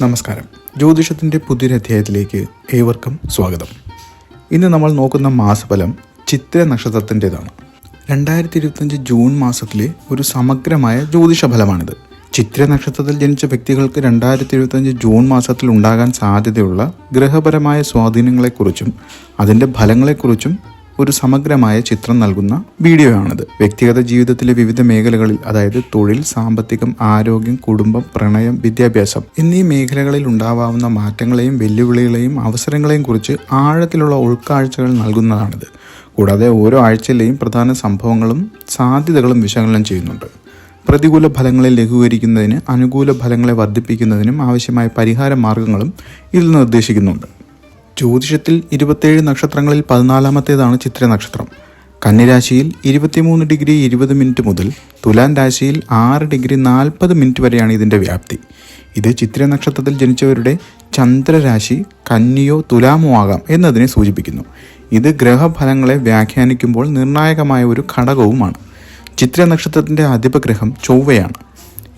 നമസ്കാരം. ജ്യോതിഷത്തിന്റെ പുതിയൊരധ്യായത്തിലേക്ക് ഏവർക്കും സ്വാഗതം. ഇന്ന് നമ്മൾ നോക്കുന്ന മാസഫലം ചിത്ര നക്ഷത്രത്തിന്റെതാണ് രണ്ടായിരത്തി ഇരുപത്തഞ്ച് ജൂൺ മാസത്തിലെ ഒരു സമഗ്രമായ ജ്യോതിഷ ഫലമാണിത് ചിത്ര നക്ഷത്രത്തിൽ ജനിച്ച വ്യക്തികൾക്ക് രണ്ടായിരത്തി ഇരുപത്തഞ്ച് ജൂൺ മാസത്തിൽ ഉണ്ടാകാൻ സാധ്യതയുള്ള ഗ്രഹപരമായ സ്വാധീനങ്ങളെക്കുറിച്ചും അതിന്റെ ഫലങ്ങളെക്കുറിച്ചും ഒരു സമഗ്രമായ ചിത്രം നൽകുന്ന വീഡിയോ ആണിത് വ്യക്തിഗത ജീവിതത്തിലെ വിവിധ മേഖലകളിൽ അതായത് തൊഴിൽ സാമ്പത്തികം ആരോഗ്യം കുടുംബം പ്രണയം വിദ്യാഭ്യാസം എന്നീ മേഖലകളിൽ ഉണ്ടാവാവുന്ന മാറ്റങ്ങളെയും വെല്ലുവിളികളെയും അവസരങ്ങളെയും കുറിച്ച് ആഴത്തിലുള്ള ഉൾക്കാഴ്ചകൾ നൽകുന്നതാണിത്. കൂടാതെ ഓരോ ആഴ്ചയിലെയും പ്രധാന സംഭവങ്ങളും സാധ്യതകളും വിശകലനം ചെയ്യുന്നുണ്ട്. പ്രതികൂല ഫലങ്ങളെ ലഘൂകരിക്കുന്നതിന് അനുകൂല ഫലങ്ങളെ വർദ്ധിപ്പിക്കുന്നതിനും ആവശ്യമായ പരിഹാര മാർഗങ്ങളും ഇതിൽ നിർദ്ദേശിക്കുന്നുണ്ട്. ജ്യോതിഷത്തിൽ ഇരുപത്തേഴ് നക്ഷത്രങ്ങളിൽ പതിനാലാമത്തേതാണ് ചിത്ര നക്ഷത്രം കന്നിരാശിയിൽ ഇരുപത്തിമൂന്ന് ഡിഗ്രി ഇരുപത് മിനിറ്റ് മുതൽ തുലാൻ രാശിയിൽ ആറ് ഡിഗ്രി നാൽപ്പത് മിനിറ്റ് വരെയാണ് ഇതിന്റെ വ്യാപ്തി. ഇത് ചിത്ര നക്ഷത്രത്തിൽ ജനിച്ചവരുടെ ചന്ദ്രരാശി കന്നിയോ തുലാമോ ആകാം എന്നതിനെ സൂചിപ്പിക്കുന്നു. ഇത് ഗ്രഹഫലങ്ങളെ വ്യാഖ്യാനിക്കുമ്പോൾ നിർണായകമായ ഒരു ഘടകവുമാണ്. ചിത്ര നക്ഷത്രത്തിന്റെ അധിപഗ്രഹം ചൊവ്വയാണ്.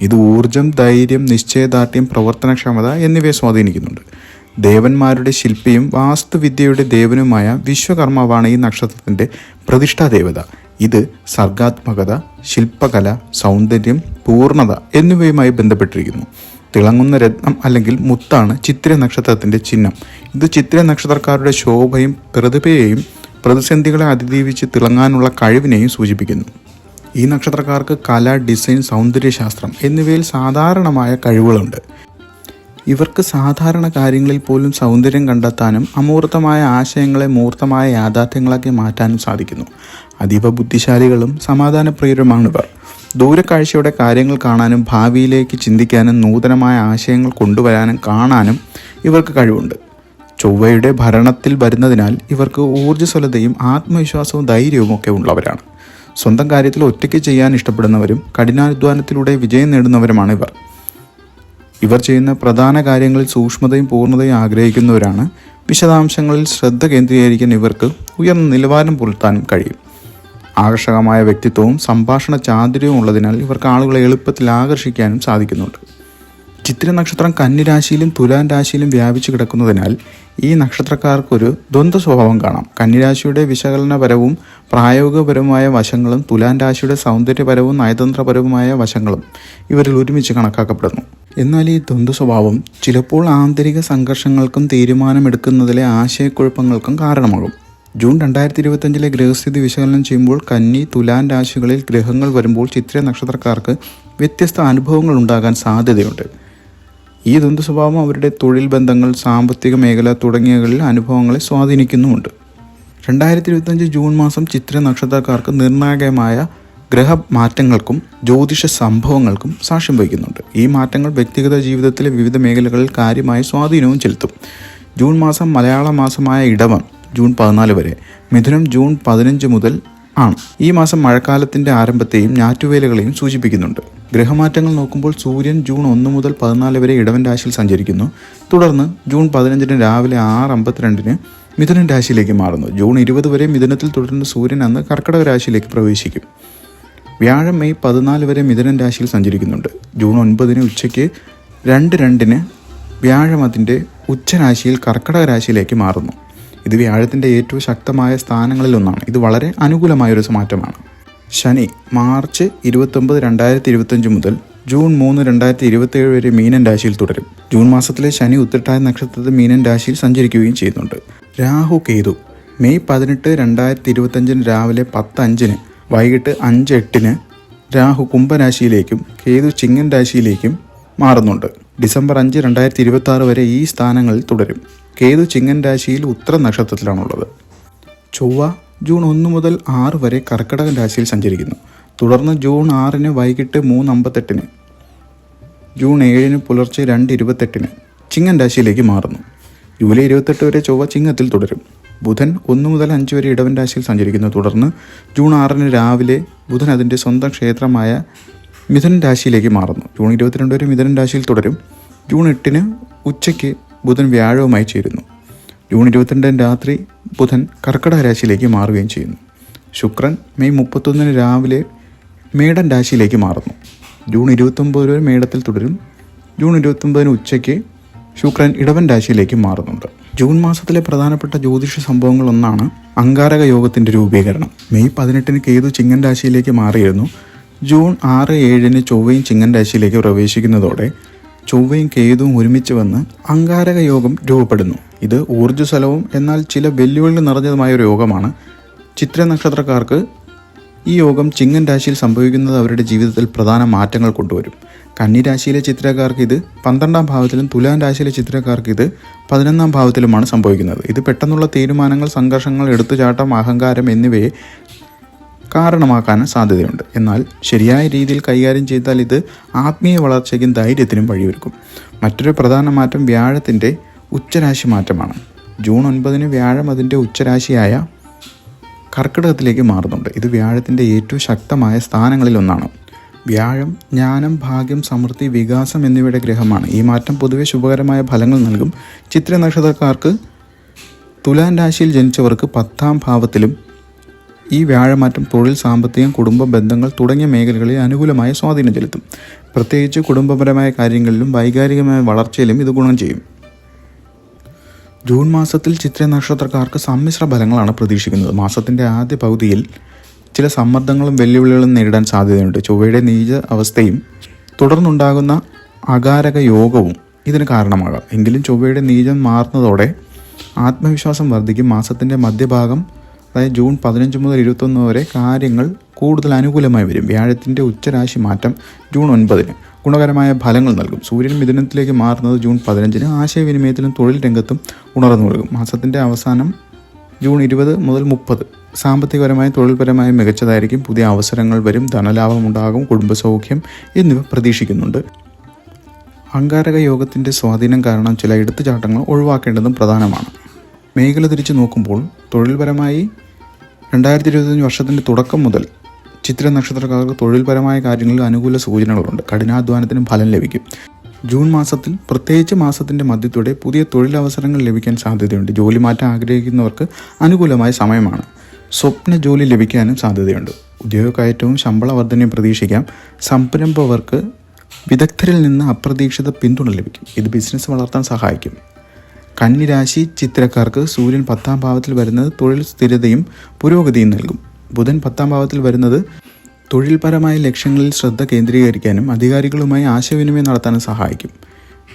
ഇത് ഊർജം ധൈര്യം നിശ്ചയദാർഢ്യം പ്രവർത്തനക്ഷമത എന്നിവയെ സ്വാധീനിക്കുന്നുണ്ട്. ദേവന്മാരുടെ ശില്പിയും വാസ്തുവിദ്യയുടെ ദേവനുമായ വിശ്വകർമാവാണ് ഈ നക്ഷത്രത്തിന്റെ പ്രതിഷ്ഠാ ദേവത ഇത് സർഗാത്മകത ശില്പകല സൗന്ദര്യം പൂർണത എന്നിവയുമായി ബന്ധപ്പെട്ടിരിക്കുന്നു. തിളങ്ങുന്ന രത്നം അല്ലെങ്കിൽ മുത്താണ് ചിത്ര നക്ഷത്രത്തിന്റെ ചിഹ്നം. ഇത് ചിത്ര നക്ഷത്രക്കാരുടെ ശോഭയും പ്രതിഭയെയും പ്രതിസന്ധികളെ അതിജീവിച്ച് തിളങ്ങാനുള്ള കഴിവിനെയും സൂചിപ്പിക്കുന്നു. ഈ നക്ഷത്രക്കാർക്ക് കല ഡിസൈൻ സൗന്ദര്യശാസ്ത്രം എന്നിവയിൽ സാധാരണമായ കഴിവുകളുണ്ട്. ഇവർക്ക് സാധാരണ കാര്യങ്ങളിൽ പോലും സൗന്ദര്യം കണ്ടെത്താനും അമൂർത്തമായ ആശയങ്ങളെ മൂർത്തമായ യാഥാർത്ഥ്യങ്ങളാക്കി മാറ്റാനും സാധിക്കുന്നു. അതീവ ബുദ്ധിശാലികളും സമാധാനപ്രിയരുമാണിവർ. ദൂരക്കാഴ്ചയുടെ കാര്യങ്ങൾ കാണാനും ഭാവിയിലേക്ക് ചിന്തിക്കാനും നൂതനമായ ആശയങ്ങൾ കൊണ്ടുവരാനും കാണാനും ഇവർക്ക് കഴിവുണ്ട്. ചൊവ്വയുടെ ഭരണത്തിൽ വരുന്നതിനാൽ ഇവർക്ക് ഊർജസ്വലതയും ആത്മവിശ്വാസവും ധൈര്യവും ഒക്കെ ഉള്ളവരാണ്. സ്വന്തം കാര്യത്തിൽ ഒറ്റയ്ക്ക് ചെയ്യാൻ ഇഷ്ടപ്പെടുന്നവരും കഠിനാധ്വാനത്തിലൂടെ വിജയം നേടുന്നവരുമാണ് ഇവർ ഇവർ ചെയ്യുന്ന പ്രധാന കാര്യങ്ങളിൽ സൂക്ഷ്മതയും പൂർണതയും ആഗ്രഹിക്കുന്നവരാണ്. വിശദാംശങ്ങളിൽ ശ്രദ്ധ കേന്ദ്രീകരിക്കാൻ ഇവർക്ക് ഉയർന്ന നിലവാരം പുലർത്താനും കഴിയും. ആകർഷകമായ വ്യക്തിത്വവും സംഭാഷണ ചാതുര്യവും ഉള്ളതിനാൽ ഇവർക്ക് ആളുകളെ എളുപ്പത്തിൽ ആകർഷിക്കാനും സാധിക്കുന്നുണ്ട്. ചിത്ര നക്ഷത്രം കന്നിരാശിയിലും തുലാൻ രാശിയിലും വ്യാപിച്ചു കിടക്കുന്നതിനാൽ ഈ നക്ഷത്രക്കാർക്കൊരു ദ്വന്ദ്വ സ്വഭാവം കാണാം. കന്നിരാശിയുടെ വിശകലനപരവും പ്രായോഗികപരവുമായ വശങ്ങളും തുലാൻ രാശിയുടെ സൗന്ദര്യപരവും നയതന്ത്രപരവുമായ വശങ്ങളും ഇവരിൽ ഒരുമിച്ച് കണക്കാക്കപ്പെടുന്നു. എന്നാൽ ഈ ദ്വന്ദ്വ സ്വഭാവം ചിലപ്പോൾ ആന്തരിക സംഘർഷങ്ങൾക്കും തീരുമാനമെടുക്കുന്നതിലെ ആശയക്കുഴപ്പങ്ങൾക്കും കാരണമാകും. ജൂൺ രണ്ടായിരത്തി ഇരുപത്തഞ്ചിലെ ഗ്രഹസ്ഥിതി വിശകലനം ചെയ്യുമ്പോൾ കന്നി തുലാൻ രാശികളിൽ ഗ്രഹങ്ങൾ വരുമ്പോൾ ചിത്ര നക്ഷത്രക്കാർക്ക് വ്യത്യസ്ത അനുഭവങ്ങൾ ഉണ്ടാകാൻ സാധ്യതയുണ്ട്. ഈ ദ്വന്ദ് സ്വഭാവം അവരുടെ തൊഴിൽ ബന്ധങ്ങൾ സാമ്പത്തിക മേഖല തുടങ്ങിയവകളിൽ അനുഭവങ്ങളെ സ്വാധീനിക്കുന്നുമുണ്ട്. രണ്ടായിരത്തി ഇരുപത്തഞ്ച് ജൂൺ മാസം ചിത്ര നക്ഷത്രക്കാർക്ക് നിർണായകമായ ഗ്രഹമാറ്റങ്ങൾക്കും ജ്യോതിഷ സംഭവങ്ങൾക്കും സാക്ഷ്യം വഹിക്കുന്നുണ്ട്. ഈ മാറ്റങ്ങൾ വ്യക്തിഗത ജീവിതത്തിലെ വിവിധ മേഖലകളിൽ കാര്യമായ സ്വാധീനവും ചെലുത്തും. ജൂൺ മാസം മലയാള മാസമായ ഇടവം ജൂൺ പതിനാല് വരെ മിഥുനം ജൂൺ പതിനഞ്ച് മുതൽ ആണ്. ഈ മാസം മഴക്കാലത്തിന്റെ ആരംഭത്തെയും ഞാറ്റുവേലകളെയും സൂചിപ്പിക്കുന്നുണ്ട്. ഗ്രഹമാറ്റങ്ങൾ നോക്കുമ്പോൾ സൂര്യൻ ജൂൺ ഒന്ന് മുതൽ പതിനാല് വരെ ഇടവൻ രാശിയിൽ സഞ്ചരിക്കുന്നു. തുടർന്ന് ജൂൺ പതിനഞ്ചിന് രാവിലെ ആറ് അമ്പത്തിരണ്ടിന് മിഥുനൻ രാശിയിലേക്ക് മാറുന്നു. ജൂൺ ഇരുപത് വരെ മിഥുനത്തിൽ തുടരുന്ന സൂര്യൻ അന്ന് കർക്കടക രാശിയിലേക്ക് പ്രവേശിക്കും. വ്യാഴം മെയ് പതിനാല് വരെ മിഥുനൻ രാശിയിൽ സഞ്ചരിക്കുന്നുണ്ട്. ജൂൺ ഒൻപതിന് ഉച്ചയ്ക്ക് രണ്ട് രണ്ടിന് വ്യാഴം അതിന്റെ ഉച്ചരാശിയിൽ കർക്കടക രാശിയിലേക്ക് മാറുന്നു. ഇത് വ്യാഴത്തിന്റെ ഏറ്റവും ശക്തമായ സ്ഥാനങ്ങളിലൊന്നാണ് ഇത് വളരെ അനുകൂലമായ ഒരു മാറ്റമാണ്. ശനി മാർച്ച് ഇരുപത്തൊമ്പത് രണ്ടായിരത്തി ഇരുപത്തഞ്ച് മുതൽ ജൂൺ മൂന്ന് രണ്ടായിരത്തി ഇരുപത്തേഴ് വരെ മീനൻ രാശിയിൽ തുടരും. ജൂൺ മാസത്തിലെ ശനി ഉത്തരട്ടായ നക്ഷത്രത്തിൽ മീനൻ രാശിയിൽ സഞ്ചരിക്കുകയും ചെയ്യുന്നുണ്ട്. രാഹു കേതു മെയ് പതിനെട്ട് രണ്ടായിരത്തി ഇരുപത്തഞ്ചിന് രാവിലെ പത്ത് അഞ്ചിന് വൈകിട്ട് അഞ്ച് എട്ടിന് രാഹു കുംഭരാശിയിലേക്കും കേതു ചിങ്ങൻ രാശിയിലേക്കും മാറുന്നുണ്ട്. ഡിസംബർ അഞ്ച് രണ്ടായിരത്തി ഇരുപത്തി ആറ് വരെ ഈ സ്ഥാനങ്ങളിൽ തുടരും. കേതു ചിങ്ങൻ രാശിയിൽ ഉത്തര നക്ഷത്രത്തിലാണുള്ളത്. ചൊവ്വ ജൂൺ ഒന്ന് മുതൽ ആറ് വരെ കർക്കിടക രാശിയിൽ സഞ്ചരിക്കുന്നു. തുടർന്ന് ജൂൺ ആറിന് വൈകിട്ട് മൂന്ന് അമ്പത്തെട്ടിന് ജൂൺ ഏഴിന് പുലർച്ചെ രണ്ട് ഇരുപത്തെട്ടിന് ചിങ്ങൻ രാശിയിലേക്ക് മാറുന്നു. ജൂലൈ ഇരുപത്തെട്ട് വരെ ചൊവ്വ ചിങ്ങത്തിൽ തുടരും. ബുധൻ ഒന്ന് മുതൽ അഞ്ച് വരെ ഇടവൻ രാശിയിൽ സഞ്ചരിക്കുന്നു. തുടർന്ന് ജൂൺ ആറിന് രാവിലെ ബുധൻ അതിന്റെ സ്വന്തം ക്ഷേത്രമായ മിഥുൻ രാശിയിലേക്ക് മാറുന്നു. ജൂൺ ഇരുപത്തിരണ്ട് വരെ മിഥുൻ രാശിയിൽ തുടരും. ജൂൺ എട്ടിന് ഉച്ചയ്ക്ക് ബുധൻ വ്യാഴവുമായി ചേരുന്നു. ജൂൺ ഇരുപത്തിരണ്ടിന് രാത്രി ബുധൻ കർക്കിടക രാശിയിലേക്ക് മാറുകയും ചെയ്യുന്നു. ശുക്രൻ മെയ് മുപ്പത്തൊന്നിന് രാവിലെ മേടൻ രാശിയിലേക്ക് മാറുന്നു. ജൂൺ ഇരുപത്തൊമ്പത് വരെ മേടത്തിൽ തുടരും. ജൂൺ ഇരുപത്തൊമ്പതിന് ഉച്ചയ്ക്ക് ശുക്രൻ ഇടവൻ രാശിയിലേക്ക് മാറുന്നുണ്ട്. ജൂൺ മാസത്തിലെ പ്രധാനപ്പെട്ട ജ്യോതിഷ സംഭവങ്ങളൊന്നാണ് അങ്കാരക യോഗത്തിന്റെ രൂപീകരണം. മെയ് പതിനെട്ടിന് കേതു ചിങ്ങൻ രാശിയിലേക്ക് മാറിയിരുന്നു. ജൂൺ ആറ് ഏഴിന് ചൊവ്വയും ചിങ്ങൻ രാശിയിലേക്ക് പ്രവേശിക്കുന്നതോടെ ചൊവ്വയും കേതുവും ഒരുമിച്ച് വന്ന് അങ്കാരക യോഗം രൂപപ്പെടുന്നു. ഇത് ഊർജസ്വലവും എന്നാൽ ചില വെല്ലുവിളി നിറഞ്ഞതുമായ ഒരു യോഗമാണ്. ചിത്ര നക്ഷത്രക്കാർക്ക് ഈ യോഗം ചിങ്ങൻ രാശിയിൽ സംഭവിക്കുന്നത് അവരുടെ ജീവിതത്തിൽ പ്രധാന മാറ്റങ്ങൾ കൊണ്ടുവരും. കന്നി രാശിയിലെ ചിത്രക്കാർക്ക് ഇത് പന്ത്രണ്ടാം ഭാവത്തിലും തുലാം രാശിയിലെ ചിത്രക്കാർക്ക് ഇത് പതിനൊന്നാം ഭാവത്തിലുമാണ് സംഭവിക്കുന്നത്. ഇത് പെട്ടെന്നുള്ള തീരുമാനങ്ങൾ സംഘർഷങ്ങൾ എടുത്തുചാട്ടം അഹങ്കാരം എന്നിവയെ കാരണമാക്കാൻ സാധ്യതയുണ്ട്. എന്നാൽ ശരിയായ രീതിയിൽ കൈകാര്യം ചെയ്താൽ ഇത് ആത്മീയ വളർച്ചയ്ക്കും ധൈര്യത്തിനും വഴിയൊരുക്കും. മറ്റൊരു പ്രധാന മാറ്റം വ്യാഴത്തിന്റെ ഉച്ചരാശി മാറ്റമാണ്. ജൂൺ ഒൻപതിന് വ്യാഴം അതിന്റെ ഉച്ചരാശിയായ കർക്കിടകത്തിലേക്ക് മാറുന്നുണ്ട്. ഇത് വ്യാഴത്തിന്റെ ഏറ്റവും ശക്തമായ സ്ഥാനങ്ങളിലൊന്നാണ് വ്യാഴം ജ്ഞാനം ഭാഗ്യം സമൃദ്ധി വികാസം എന്നിവയുടെ ഗ്രഹമാണ്. ഈ മാറ്റം പൊതുവെ ശുഭകരമായ ഫലങ്ങൾ നൽകും. ചിത്ര നക്ഷത്രക്കാർക്ക് തുലാൻ രാശിയിൽ ജനിച്ചവർക്ക് പത്താം ഭാവത്തിലും ഈ വ്യാഴമാറ്റം തൊഴിൽ സാമ്പത്തികം കുടുംബ ബന്ധങ്ങൾ തുടങ്ങിയ മേഖലകളിൽ അനുകൂലമായ സ്വാധീനം ചെലുത്തും. പ്രത്യേകിച്ച് കുടുംബപരമായ കാര്യങ്ങളിലും വൈകാരികമായ വളർച്ചയിലും ഇത് ഗുണം ചെയ്യും. ജൂൺ മാസത്തിൽ ചിത്ര നക്ഷത്രക്കാർക്ക് സമ്മിശ്ര ഫലങ്ങളാണ് പ്രതീക്ഷിക്കുന്നത്. മാസത്തിന്റെ ആദ്യ പകുതിയിൽ ചില സമ്മർദ്ദങ്ങളും വെല്ലുവിളികളും നേരിടാൻ സാധ്യതയുണ്ട്. ചൊവ്വയുടെ നീച അവസ്ഥയും തുടർന്നുണ്ടാകുന്ന അകാരക യോഗവും ഇതിന് കാരണമാകാം. എങ്കിലും ചൊവ്വയുടെ നീചം മാറുന്നതോടെ ആത്മവിശ്വാസം വർദ്ധിക്കും. മാസത്തിന്റെ മധ്യഭാഗം അതായത് ജൂൺ പതിനഞ്ച് മുതൽ ഇരുപത്തൊന്ന് വരെ കാര്യങ്ങൾ കൂടുതൽ അനുകൂലമായി വരും. വ്യാഴത്തിന്റെ ഉച്ചരാശി മാറ്റം ജൂൺ ഒൻപതിന് ഗുണകരമായ ഫലങ്ങൾ നൽകും. സൂര്യൻ മിഥുനത്തിലേക്ക് മാറുന്നത് ജൂൺ പതിനഞ്ചിന്. ആശയവിനിമയത്തിലും തൊഴിൽ രംഗത്തും ഉണർന്നു നൽകും. മാസത്തിന്റെ അവസാനം ജൂൺ ഇരുപത് മുതൽ മുപ്പത്. സാമ്പത്തികപരമായും തൊഴിൽപരമായും മികച്ചതായിരിക്കും. പുതിയ അവസരങ്ങൾ വരും. ധനലാഭം ഉണ്ടാകും. കുടുംബസൗഖ്യം എന്നിവ പ്രതീക്ഷിക്കുന്നുണ്ട്. അങ്കാരക യോഗത്തിന്റെ സ്വാധീനം കാരണം ചില എടുത്തുചാട്ടങ്ങൾ ഒഴിവാക്കേണ്ടതും പ്രധാനമാണ്. മേഖല തിരിച്ചു നോക്കുമ്പോൾ തൊഴിൽപരമായി രണ്ടായിരത്തി ഇരുപത്തഞ്ച് വർഷത്തിന്റെ തുടക്കം മുതൽ ചിത്ര നക്ഷത്രക്കാർക്ക് തൊഴിൽപരമായ കാര്യങ്ങളിൽ അനുകൂല സൂചനകളുണ്ട്. കഠിനാധ്വാനത്തിനും ഫലം ലഭിക്കും. ജൂൺ മാസത്തിൽ പ്രത്യേകിച്ച് മാസത്തിന്റെ മധ്യത്തോടെ പുതിയ തൊഴിലവസരങ്ങൾ ലഭിക്കാൻ സാധ്യതയുണ്ട്. ജോലി മാറ്റാൻ ആഗ്രഹിക്കുന്നവർക്ക് അനുകൂലമായ സമയമാണ്. സ്വപ്ന ജോലി ലഭിക്കാനും സാധ്യതയുണ്ട്. ഉദ്യോഗക്കയറ്റവും ശമ്പള വർധനയും പ്രതീക്ഷിക്കാം. സംരംഭകർക്ക് വിദഗ്ധരിൽ നിന്ന് അപ്രതീക്ഷിത പിന്തുണ ലഭിക്കും. ഇത് ബിസിനസ് വളർത്താൻ സഹായിക്കും. കന്നിരാശി ചിത്രക്കാർക്ക് സൂര്യൻ പത്താം ഭാവത്തിൽ വരുന്നത് തൊഴിൽ സ്ഥിരതയും പുരോഗതിയും നൽകും. ബുധൻ പത്താം ഭാവത്തിൽ വരുന്നത് തൊഴിൽപരമായ ലക്ഷ്യങ്ങളിൽ ശ്രദ്ധ കേന്ദ്രീകരിക്കാനും അധികാരികളുമായി ആശയവിനിമയം നടത്താനും സഹായിക്കും.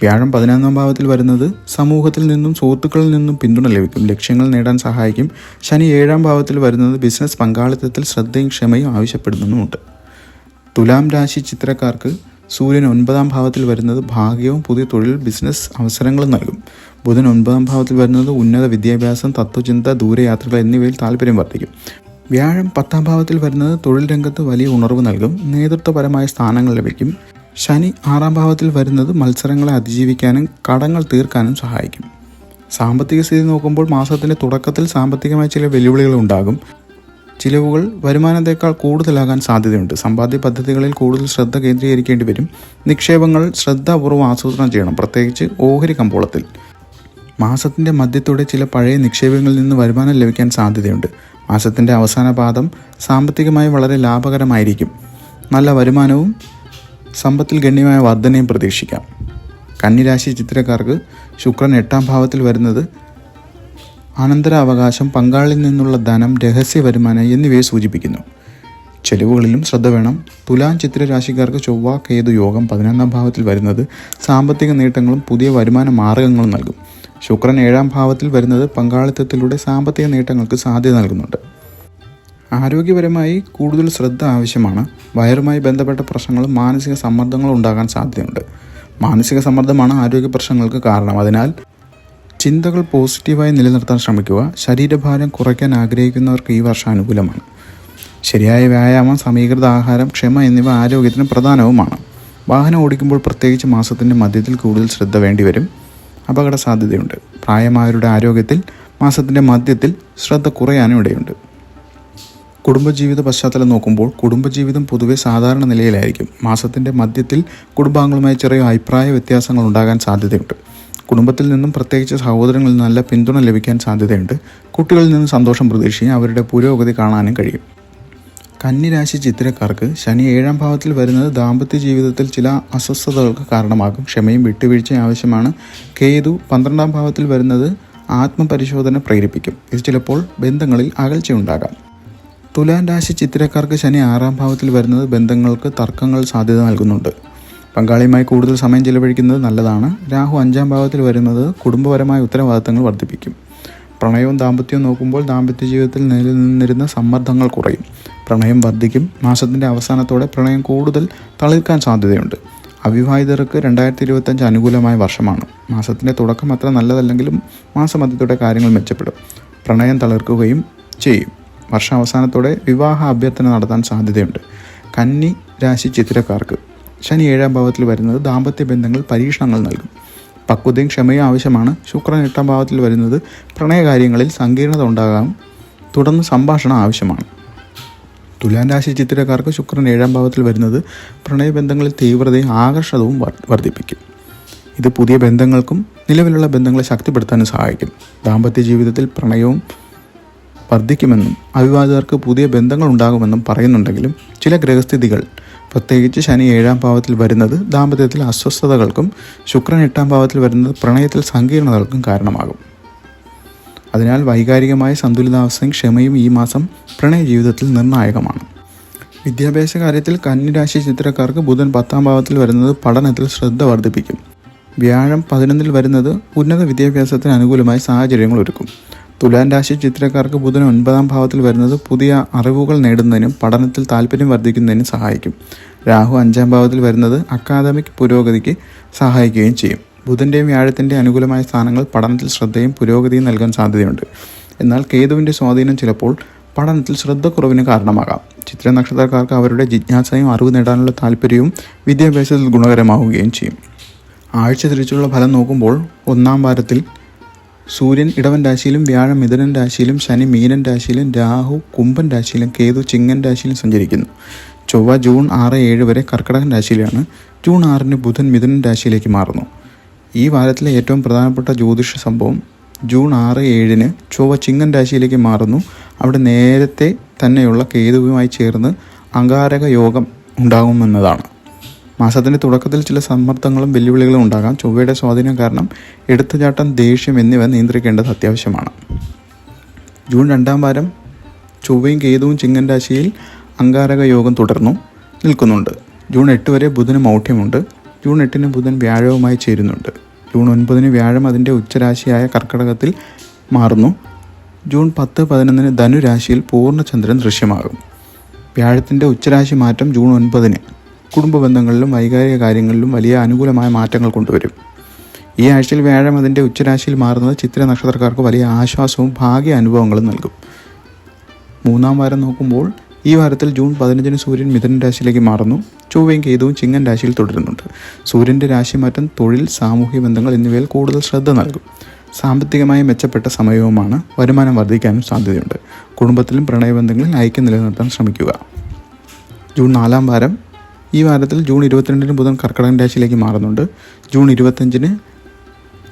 വ്യാഴം പതിനൊന്നാം ഭാവത്തിൽ വരുന്നത് സമൂഹത്തിൽ നിന്നും സുഹൃത്തുക്കളിൽ നിന്നും പിന്തുണ ലഭിക്കും. ലക്ഷ്യങ്ങൾ നേടാൻ സഹായിക്കും. ശനി ഏഴാം ഭാവത്തിൽ വരുന്നത് ബിസിനസ് പങ്കാളിത്തത്തിൽ ശ്രദ്ധയും ക്ഷമയും ആവശ്യപ്പെടുന്നുമുണ്ട്. തുലാം രാശി ചിത്രക്കാർക്ക് സൂര്യൻ ഒൻപതാം ഭാവത്തിൽ വരുന്നത് ഭാഗ്യവും പുതിയ തൊഴിൽ ബിസിനസ് അവസരങ്ങളും നൽകും. ബുധൻ ഒൻപതാം ഭാവത്തിൽ വരുന്നത് ഉന്നത വിദ്യാഭ്യാസം തത്വചിന്ത ദൂരയാത്രകൾ എന്നിവയിൽ താല്പര്യം വർദ്ധിക്കും. വ്യാഴം പത്താം ഭാവത്തിൽ വരുന്നത് തൊഴിൽ രംഗത്ത് വലിയ ഉണർവ് നൽകും. നേതൃത്വപരമായ സ്ഥാനങ്ങൾ ലഭിക്കും. ശനി ആറാം ഭാവത്തിൽ വരുന്നത് മത്സരങ്ങളെ അതിജീവിക്കാനും കടങ്ങൾ തീർക്കാനും സഹായിക്കും. സാമ്പത്തിക സ്ഥിതി നോക്കുമ്പോൾ മാസത്തിന്റെ തുടക്കത്തിൽ സാമ്പത്തികമായ ചില വെല്ലുവിളികൾ ഉണ്ടാകും. ചിലവുകൾ വരുമാനത്തേക്കാൾ കൂടുതലാകാൻ സാധ്യതയുണ്ട്. സമ്പാദ്യ പദ്ധതികളിൽ കൂടുതൽ ശ്രദ്ധ കേന്ദ്രീകരിക്കേണ്ടി വരും. നിക്ഷേപങ്ങൾ ശ്രദ്ധാപൂർവം ആസൂത്രണം ചെയ്യണം. പ്രത്യേകിച്ച് ഓഹരി കമ്പോളത്തിൽ. മാസത്തിന്റെ മധ്യത്തോടെ ചില പഴയ നിക്ഷേപങ്ങളിൽ നിന്ന് വരുമാനം ലഭിക്കാൻ സാധ്യതയുണ്ട്. മാസത്തിന്റെ അവസാന പാദം സാമ്പത്തികമായി വളരെ ലാഭകരമായിരിക്കും. നല്ല വരുമാനവും സമ്പത്തിൽ ഗണ്യമായ വർധനയും പ്രതീക്ഷിക്കാം. കന്നിരാശി ചിത്രക്കാർക്ക് ശുക്രൻ എട്ടാം ഭാവത്തിൽ വരുന്നത് അനന്തരാവകാശം പങ്കാളിൽ നിന്നുള്ള ധനം രഹസ്യ വരുമാനം എന്നിവയെ സൂചിപ്പിക്കുന്നു. ചെലവുകളിലും ശ്രദ്ധ വേണം. തുലാം ചിത്രരാശിക്കാർക്ക് ചൊവ്വ കേതു യോഗം പതിനൊന്നാം ഭാവത്തിൽ വരുന്നത് സാമ്പത്തിക നേട്ടങ്ങളും പുതിയ വരുമാന മാർഗങ്ങളും നൽകും. ശുക്രൻ ഏഴാം ഭാവത്തിൽ വരുന്നത് പങ്കാളിത്തത്തിലൂടെ സാമ്പത്തിക നേട്ടങ്ങൾക്ക് സാധ്യത നൽകുന്നുണ്ട്. ആരോഗ്യപരമായി കൂടുതൽ ശ്രദ്ധ ആവശ്യമാണ്. വയറുമായി ബന്ധപ്പെട്ട പ്രശ്നങ്ങളും മാനസിക സമ്മർദ്ദങ്ങളും ഉണ്ടാകാൻ സാധ്യതയുണ്ട്. മാനസിക സമ്മർദ്ദമാണ് ആരോഗ്യ പ്രശ്നങ്ങൾക്ക് കാരണം. അതിനാൽ ചിന്തകൾ പോസിറ്റീവായി നിലനിർത്താൻ ശ്രമിക്കുക ശരീരഭാരം കുറയ്ക്കാൻ ആഗ്രഹിക്കുന്നവർക്ക് ഈ വർഷം അനുകൂലമാണ് ശരിയായ വ്യായാമം സമീകൃത ആഹാരം ക്ഷമ എന്നിവ ആരോഗ്യത്തിന് പ്രധാനവുമാണ്. വാഹനം ഓടിക്കുമ്പോൾ പ്രത്യേകിച്ച് മാസത്തിന്റെ മധ്യത്തിൽ കൂടുതൽ ശ്രദ്ധ വേണ്ടിവരും. അപകട സാധ്യതയുണ്ട് പ്രായമായവരുടെ ആരോഗ്യത്തിൽ മാസത്തിന്റെ മധ്യത്തിൽ ശ്രദ്ധ കുറയാനും ഇടയുണ്ട്. കുടുംബജീവിത പശ്ചാത്തലം നോക്കുമ്പോൾ കുടുംബജീവിതം പൊതുവെ സാധാരണ നിലയിലായിരിക്കും. മാസത്തിന്റെ മധ്യത്തിൽ കുടുംബാംഗങ്ങളുമായി ചെറിയ അഭിപ്രായ വ്യത്യാസങ്ങൾ ഉണ്ടാകാൻ സാധ്യതയുണ്ട്. കുടുംബത്തിൽ നിന്നും പ്രത്യേകിച്ച് സഹോദരങ്ങളിൽ നിന്നും നല്ല പിന്തുണ ലഭിക്കാൻ സാധ്യതയുണ്ട്. കുട്ടികളിൽ നിന്ന് സന്തോഷം പ്രതീക്ഷിക്കാൻ അവരുടെ പുരോഗതി കാണാനും കഴിയും. കന്നിരാശി ചിത്രക്കാർക്ക് ശനി ഏഴാം ഭാവത്തിൽ വരുന്നത് ദാമ്പത്യ ജീവിതത്തിൽ ചില അസ്വസ്ഥതകൾക്ക് കാരണമാകും. ക്ഷമയും വിട്ടുവീഴ്ചയും ആവശ്യമാണ്. കേതു പന്ത്രണ്ടാം ഭാവത്തിൽ വരുന്നത് ആത്മപരിശോധന പ്രേരിപ്പിക്കും. ഇത് ചിലപ്പോൾ ബന്ധങ്ങളിൽ അകൽച്ചയുണ്ടാകാം തുലാം രാശി ചിത്രക്കാർക്ക് ശനി ആറാം ഭാവത്തിൽ വരുന്നത് ബന്ധങ്ങൾക്ക് തർക്കങ്ങൾ സാധ്യത നൽകുന്നുണ്ട്. പങ്കാളിയുമായി കൂടുതൽ സമയം ചിലവഴിക്കുന്നത് നല്ലതാണ്. രാഹു അഞ്ചാം ഭാവത്തിൽ വരുന്നത് കുടുംബപരമായ ഉത്തരവാദിത്തങ്ങൾ വർദ്ധിപ്പിക്കും. പ്രണയവും ദാമ്പത്യവും നോക്കുമ്പോൾ ദാമ്പത്യ ജീവിതത്തിൽ നിലനിന്നിരുന്ന സമ്മർദ്ദങ്ങൾ കുറയും. പ്രണയം വർദ്ധിക്കും. മാസത്തിന്റെ അവസാനത്തോടെ പ്രണയം കൂടുതൽ തളിർക്കാൻ സാധ്യതയുണ്ട്. അവിവാഹിതർക്ക് രണ്ടായിരത്തി ഇരുപത്തഞ്ച് അനുകൂലമായ വർഷമാണ്. മാസത്തിന്റെ തുടക്കം അത്ര നല്ലതല്ലെങ്കിലും മാസമധ്യത്തോടെ കാര്യങ്ങൾ മെച്ചപ്പെടും. പ്രണയം തളിർക്കുകയും ചെയ്യും. വർഷാവസാനത്തോടെ വിവാഹ അഭ്യർത്ഥന നടത്താൻ സാധ്യതയുണ്ട്. കന്നി രാശി ചിത്രക്കാർക്ക് ശനി ഏഴാം ഭാവത്തിൽ വരുന്നത് ദാമ്പത്യ ബന്ധങ്ങൾ പരീക്ഷണങ്ങൾ നൽകും. പക്വതയും ക്ഷമയും ആവശ്യമാണ്. ശുക്രൻ എട്ടാം ഭാവത്തിൽ വരുന്നത് പ്രണയകാര്യങ്ങളിൽ സങ്കീർണത ഉണ്ടാകാം. തുടർന്ന് സംഭാഷണം ആവശ്യമാണ്. തുലാൻ രാശി ചിത്രക്കാർക്ക് ശുക്രൻ ഏഴാം ഭാവത്തിൽ വരുന്നത് പ്രണയബന്ധങ്ങളിൽ തീവ്രതയും ആകർഷണവും വർദ്ധിപ്പിക്കും. ഇത് പുതിയ ബന്ധങ്ങൾക്കും നിലവിലുള്ള ബന്ധങ്ങളെ ശക്തിപ്പെടുത്താനും സഹായിക്കും. ദാമ്പത്യ ജീവിതത്തിൽ പ്രണയവും വർദ്ധിക്കുമെന്നും അവിവാഹിതർക്ക് പുതിയ ബന്ധങ്ങൾ ഉണ്ടാകുമെന്നും പറയുന്നുണ്ടെങ്കിലും ചില ഗ്രഹസ്ഥിതികൾ പ്രത്യേകിച്ച് ശനി ഏഴാം ഭാവത്തിൽ വരുന്നത് ദാമ്പത്യത്തിൽ അസ്വസ്ഥതകൾക്കും ശുക്രൻ എട്ടാം ഭാവത്തിൽ വരുന്നത് പ്രണയത്തിൽ സങ്കീർണതകൾക്കും കാരണമാകും. അതിനാൽ വൈകാരികമായ സന്തുലിതാവസ്ഥയും ക്ഷമയും ഈ മാസം പ്രണയ ജീവിതത്തിൽ നിർണായകമാണ്. വിദ്യാഭ്യാസ കാര്യത്തിൽ കന്നിരാശി ചിത്രക്കാർക്ക് ബുധൻ പത്താം ഭാവത്തിൽ വരുന്നത് പഠനത്തിൽ ശ്രദ്ധ വർദ്ധിപ്പിക്കും. വ്യാഴം പതിനൊന്നിൽ വരുന്നത് ഉന്നത വിദ്യാഭ്യാസത്തിന് അനുകൂലമായ സാഹചര്യങ്ങൾ ഒരുക്കും. തുലാൻ രാശി ചിത്രക്കാർക്ക് ബുധൻ ഒൻപതാം ഭാവത്തിൽ വരുന്നത് പുതിയ അറിവുകൾ നേടുന്നതിനും പഠനത്തിൽ താല്പര്യം വർദ്ധിക്കുന്നതിനും സഹായിക്കും. രാഹു അഞ്ചാം ഭാവത്തിൽ വരുന്നത് അക്കാദമിക് പുരോഗതിക്ക് സഹായിക്കുകയും ചെയ്യും. ബുധന്റെയും വ്യാഴത്തിന്റെയും അനുകൂലമായ സ്ഥാനങ്ങൾ പഠനത്തിൽ ശ്രദ്ധയും പുരോഗതിയും നൽകാൻ സാധ്യതയുണ്ട്. എന്നാൽ കേതുവിന്റെ സ്വാധീനം ചിലപ്പോൾ പഠനത്തിൽ ശ്രദ്ധക്കുറവിന് കാരണമാകാം. ചിത്ര നക്ഷത്രക്കാർക്ക് അവരുടെ ജിജ്ഞാസയും അറിവ് നേടാനുള്ള താല്പര്യവും വിദ്യാഭ്യാസത്തിൽ ഗുണകരമാവുകയും ചെയ്യും. ആഴ്ച തിരിച്ചുള്ള ഫലം നോക്കുമ്പോൾ ഒന്നാം വാരത്തിൽ സൂര്യൻ ഇടവൻ രാശിയിലും വ്യാഴം മിഥുനൻ രാശിയിലും ശനി മീനൻ രാശിയിലും രാഹു കുംഭൻ രാശിയിലും കേതു ചിങ്ങൻ രാശിയിലും സഞ്ചരിക്കുന്നു. ചൊവ്വ ജൂൺ ആറ് ഏഴ് വരെ കർക്കിടകൻ രാശിയിലാണ്. ജൂൺ ആറിന് ബുധൻ മിഥുനൻ രാശിയിലേക്ക് മാറുന്നു. ഈ വാരത്തിലെ ഏറ്റവും പ്രധാനപ്പെട്ട ജ്യോതിഷ സംഭവം ജൂൺ ആറ് ഏഴിന് ചൊവ്വ ചിങ്ങൻ രാശിയിലേക്ക് മാറുന്നു. അവിടെ നേരത്തെ തന്നെയുള്ള കേതുവുമായി ചേർന്ന് അങ്കാരക യോഗം ഉണ്ടാകുമെന്നതാണ്. മാസത്തിന്റെ തുടക്കത്തിൽ ചില സമ്മർദ്ദങ്ങളും വെല്ലുവിളികളും ഉണ്ടാകാം. ചൊവ്വയുടെ സ്വാധീനം കാരണം എടുത്തുചാട്ടം ദേഷ്യം എന്നിവ നിയന്ത്രിക്കേണ്ടത് അത്യാവശ്യമാണ്. ജൂൺ രണ്ടാം വാരം ചൊവ്വയും കേതുവും ചിങ്ങൻ രാശിയിൽ അങ്കാരക യോഗം തുടർന്നു നിൽക്കുന്നുണ്ട്. ജൂൺ എട്ട് വരെ ബുധന് മൗഢ്യമുണ്ട് ജൂൺ എട്ടിന് ബുധൻ വ്യാഴവുമായി ചേരുന്നുണ്ട്. ജൂൺ ഒൻപതിന് വ്യാഴം അതിന്റെ ഉച്ചരാശിയായ കർക്കടകത്തിൽ മാറുന്നു. ജൂൺ പത്ത് പതിനൊന്നിന് ധനുരാശിയിൽ പൂർണചന്ദ്രൻ ദൃശ്യമാകും. വ്യാഴത്തിന്റെ ഉച്ചരാശി മാറ്റം ജൂൺ ഒൻപതിന്. കുടുംബ ബന്ധങ്ങളിലും വൈകാരിക കാര്യങ്ങളിലും വലിയ അനുകൂലമായ മാറ്റങ്ങൾ കൊണ്ടുവരും. ഈ ആഴ്ചയിൽ വ്യാഴം അതിന്റെ ഉച്ചരാശിയിൽ മാറുന്നത് ചിത്ര നക്ഷത്രക്കാർക്ക് വലിയ ആശ്വാസവും ഭാഗ്യ അനുഭവങ്ങളും നൽകും. മൂന്നാം വാരം നോക്കുമ്പോൾ ഈ വാരത്തിൽ ജൂൺ പതിനഞ്ചിന് സൂര്യൻ മിഥുൻ രാശിയിലേക്ക് മാറുന്നു. ചൊവ്വയും കേതുവും ചിങ്ങൻ രാശിയിൽ തുടരുന്നുണ്ട്. സൂര്യന്റെ രാശിമാറ്റം തൊഴിൽ സാമൂഹിക ബന്ധങ്ങൾ എന്നിവയിൽ കൂടുതൽ ശ്രദ്ധ നൽകും. സാമ്പത്തികമായി മെച്ചപ്പെട്ട സമയവുമാണ് വരുമാനം വർദ്ധിക്കാനും സാധ്യതയുണ്ട്. കുടുംബത്തിലും പ്രണയബന്ധങ്ങളിൽ ഐക്യം നിലനിർത്താൻ ശ്രമിക്കുക. ജൂൺ നാലാം വാരം ഈ വാരത്തിൽ ജൂൺ ഇരുപത്തിരണ്ടിന് ബുധൻ കർക്കിടകൻ രാശിയിലേക്ക് മാറുന്നുണ്ട്. ജൂൺ ഇരുപത്തഞ്ചിന്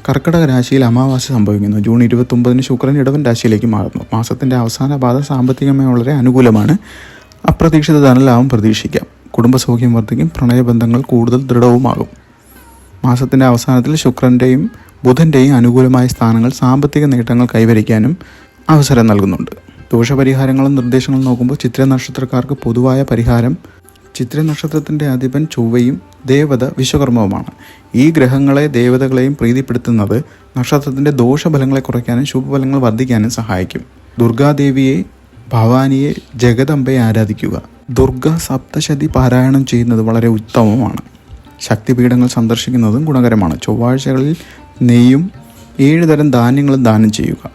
കർക്കിടക രാശിയിൽ അമാവാസി സംഭവിക്കുന്നു. ജൂൺ ഇരുപത്തൊമ്പതിന് ശുക്രൻ ഇടവൻ രാശിയിലേക്ക് മാറുന്നു. മാസത്തിന്റെ അവസാന പാത സാമ്പത്തികമായി വളരെ അനുകൂലമാണ്. അപ്രതീക്ഷിത ധനലാഭം പ്രതീക്ഷിക്കാം. കുടുംബസൗഖ്യം വർദ്ധിക്കും. പ്രണയബന്ധങ്ങൾ കൂടുതൽ ദൃഢവുമാകും. മാസത്തിന്റെ അവസാനത്തിൽ ശുക്രന്റെയും ബുധന്റെയും അനുകൂലമായ സ്ഥാനങ്ങൾ സാമ്പത്തിക നേട്ടങ്ങൾ കൈവരിക്കാനും അവസരം നൽകുന്നുണ്ട്. ദോഷപരിഹാരങ്ങളും നിർദ്ദേശങ്ങളും നോക്കുമ്പോൾ ചിത്ര നക്ഷത്രക്കാർക്ക് പൊതുവായ പരിഹാരം ചിത്ര നക്ഷത്രത്തിന്റെ അധിപൻ ചൊവ്വയും ദേവത വിശ്വകർമ്മവുമാണ്. ഈ ഗ്രഹങ്ങളെ ദേവതകളെയും പ്രീതിപ്പെടുത്തുന്നത് നക്ഷത്രത്തിന്റെ ദോഷഫലങ്ങളെ കുറയ്ക്കാനും ശുഭഫലങ്ങൾ വർദ്ധിക്കാനും സഹായിക്കും. ദുർഗാദേവിയെ ഭവാനിയെ ജഗദംബയെ ആരാധിക്കുക. ദുർഗ സപ്തശതി പാരായണം ചെയ്യുന്നത് വളരെ ഉത്തമമാണ് ശക്തിപീഠങ്ങൾ സന്ദർശിക്കുന്നതും ഗുണകരമാണ്. ചൊവ്വാഴ്ചകളിൽ നെയ്യും ഏഴ് തരം ധാന്യങ്ങളും ദാനം ചെയ്യുക.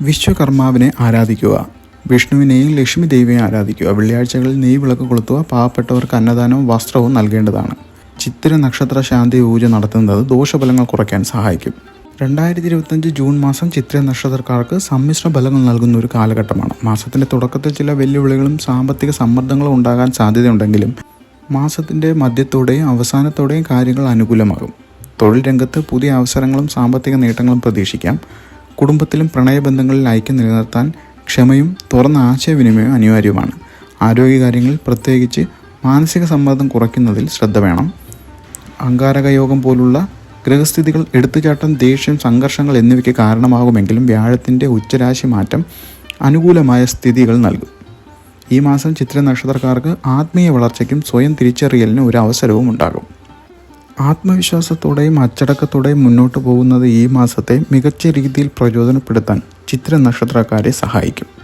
വിശ്വകർമാവിനെ ആരാധിക്കുക. വിഷ്ണുവിനെയും ലക്ഷ്മി ദേവിയെയും ആരാധിക്കുക. വെള്ളിയാഴ്ചകളിൽ നെയ് വിളക്ക് കൊളുത്തുക പാവപ്പെട്ടവർക്ക് അന്നദാനവും വസ്ത്രവും നൽകേണ്ടതാണ്. ചിത്തിര നക്ഷത്ര ശാന്തി പൂജ നടത്തുന്നത് ദോഷഫലങ്ങൾ കുറയ്ക്കാൻ സഹായിക്കും. രണ്ടായിരത്തി ഇരുപത്തഞ്ച് ജൂൺ മാസം ചിത്ര നക്ഷത്രക്കാർക്ക് സമ്മിശ്ര ഫലങ്ങൾ നൽകുന്ന ഒരു കാലഘട്ടമാണ്. മാസത്തിന്റെ തുടക്കത്തിൽ ചില വെല്ലുവിളികളും സാമ്പത്തിക സമ്മർദ്ദങ്ങളും ഉണ്ടാകാൻ സാധ്യതയുണ്ടെങ്കിലും മാസത്തിന്റെ മധ്യത്തോടെയും അവസാനത്തോടെയും കാര്യങ്ങൾ അനുകൂലമാകും. തൊഴിൽ രംഗത്ത് പുതിയ അവസരങ്ങളും സാമ്പത്തിക നേട്ടങ്ങളും പ്രതീക്ഷിക്കാം. കുടുംബത്തിലും പ്രണയബന്ധങ്ങളിൽ ഐക്യം നിലനിർത്താൻ ക്ഷമയും തുറന്ന ആശയവിനിമയവും അനിവാര്യമാണ് ആരോഗ്യകാര്യങ്ങളിൽ പ്രത്യേകിച്ച് മാനസിക സമ്മർദ്ദം കുറയ്ക്കുന്നതിൽ ശ്രദ്ധ വേണം. അങ്കാരകയോഗം പോലുള്ള ഗ്രഹസ്ഥിതികൾ എടുത്തുചാട്ടം ദേഷ്യം സംഘർഷങ്ങൾ എന്നിവയ്ക്ക് കാരണമാകുമെങ്കിലും വ്യാഴത്തിന്റെ ഉച്ചരാശി മാറ്റം അനുകൂലമായ സ്ഥിതികൾ നൽകും. ഈ മാസം ചിത്ര നക്ഷത്രക്കാർക്ക് ആത്മീയ വളർച്ചയ്ക്കും സ്വയം തിരിച്ചറിയലിനും ഒരു അവസരവും ഉണ്ടാകും. ആത്മവിശ്വാസത്തോടെയും അച്ചടക്കത്തോടെയും മുന്നോട്ട് പോകുന്നത് ഈ മാസത്തെ മികച്ച രീതിയിൽ പ്രചോദനപ്പെടുത്താൻ ചിത്ര നക്ഷത്രക്കാരെ സഹായിക്കും.